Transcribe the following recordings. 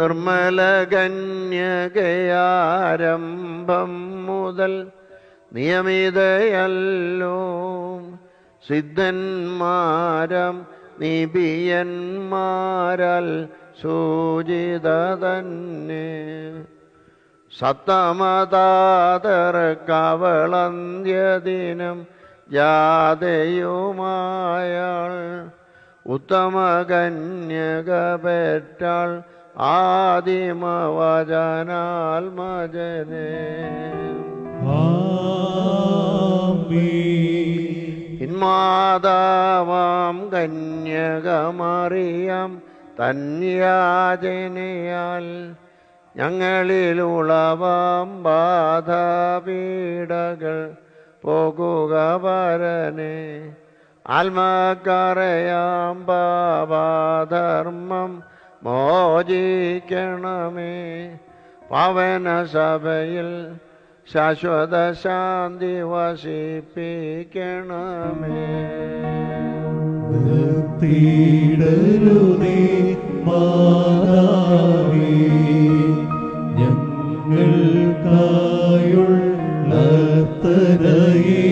നിർമ്മല കന്യകയാരംഭം മുതൽ നിയമിതയല്ലോ. സിദ്ധന്മാരം നിപിയന്മാരാൽ സൂചിത തന്നെ സത്തമതാതർക്കവളന്ത്യദിനം ജാതയുമായാൾ ഉത്തമ കന്യക പെറ്റാൾ ആദിമവചനാത്മജനെ പിന്മാതാവാം കന്യകമറിയാം തന്യാജനയാൽ ഞങ്ങളിലുളവാം ബാധാപീഡകൾ പോകുക വരനെ. ആത്മക്കറയാം പാപാധർമ്മം മോചിക്കണമേ. പവന സഭയിൽ ശാശ്വത ശാന്തി വസിപ്പിക്കണമേ. തീടരുതേ ഞങ്ങൾക്കായുള്ളത്തരയേ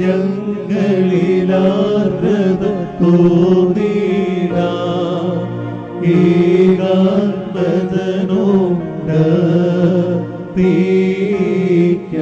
ഞങ്ങളിലാർദ്രത തോന്നീട ീകാന്തനോട് തീക്ക